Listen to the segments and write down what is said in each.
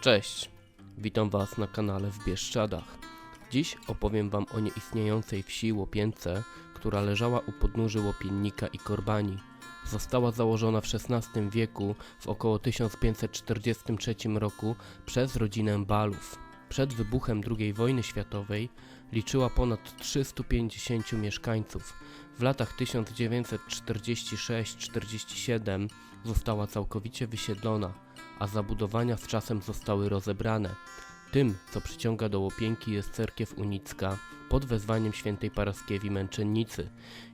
Cześć, witam Was na kanale w Bieszczadach. Dziś opowiem Wam o nieistniejącej wsi Łopience, która leżała u podnóży Łopiennika i Korbani. Została założona w XVI wieku w około 1543 roku przez rodzinę Balów. Przed wybuchem II wojny światowej liczyła ponad 350 mieszkańców. W latach 1946-47 została całkowicie wysiedlona a zabudowania z czasem zostały rozebrane. Tym, co przyciąga do Łopienki jest cerkiew unicka pod wezwaniem świętej Paraskiewi Męczennicy.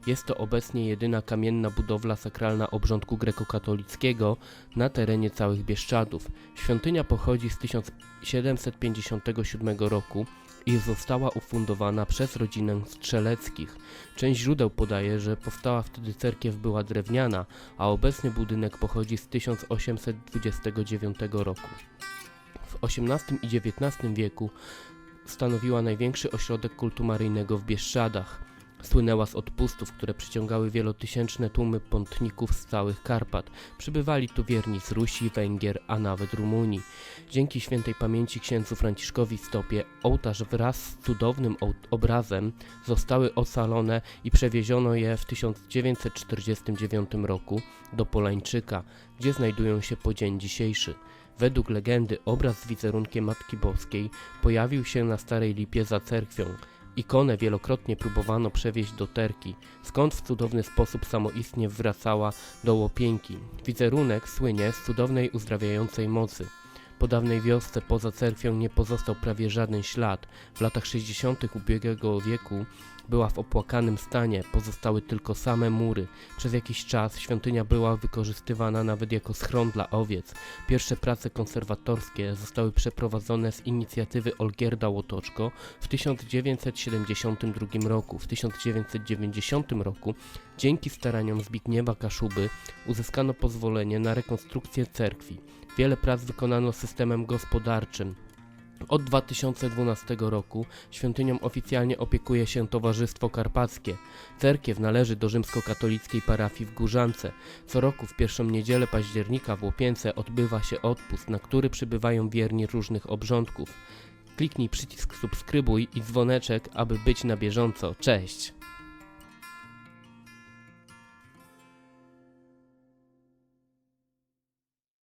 Jest to obecnie jedyna kamienna budowla sakralna obrządku grekokatolickiego na terenie całych Bieszczadów. Świątynia pochodzi z 1757 roku i została ufundowana przez rodzinę Strzeleckich. Część źródeł podaje, że powstała wtedy cerkiew była drewniana, a obecny budynek pochodzi z 1829 roku. W XVIII i XIX wieku stanowiła największy ośrodek kultu maryjnego w Bieszczadach. Słynęła z odpustów, które przyciągały wielotysięczne tłumy pątników z całych Karpat. Przybywali tu wierni z Rusi, Węgier, a nawet Rumunii. Dzięki świętej pamięci księdzu Franciszkowi Stopie ołtarz wraz z cudownym obrazem zostały ocalone i przewieziono je w 1949 roku do Polańczyka, gdzie znajdują się po dzień dzisiejszy. Według legendy obraz z wizerunkiem Matki Boskiej pojawił się na Starej Lipie za cerkwią. Ikonę wielokrotnie próbowano przewieźć do Terki, skąd w cudowny sposób samoistnie wracała do Łopienki. Wizerunek słynie z cudownej uzdrawiającej mocy. Po dawnej wiosce poza cerkwią nie pozostał prawie żaden ślad. W latach 60. ubiegłego wieku była w opłakanym stanie, pozostały tylko same mury. Przez jakiś czas świątynia była wykorzystywana nawet jako schron dla owiec. Pierwsze prace konserwatorskie zostały przeprowadzone z inicjatywy Olgierda Łotoczko w 1972 roku. W 1990 roku dzięki staraniom Zbigniewa Kaszuby uzyskano pozwolenie na rekonstrukcję cerkwi. Wiele prac wykonano systemem gospodarczym. Od 2012 roku świątynią oficjalnie opiekuje się Towarzystwo Karpackie. Cerkiew należy do rzymskokatolickiej parafii w Górzance. Co roku w pierwszą niedzielę października w Łopience odbywa się odpust, na który przybywają wierni różnych obrządków. Kliknij przycisk subskrybuj i dzwoneczek, aby być na bieżąco. Cześć!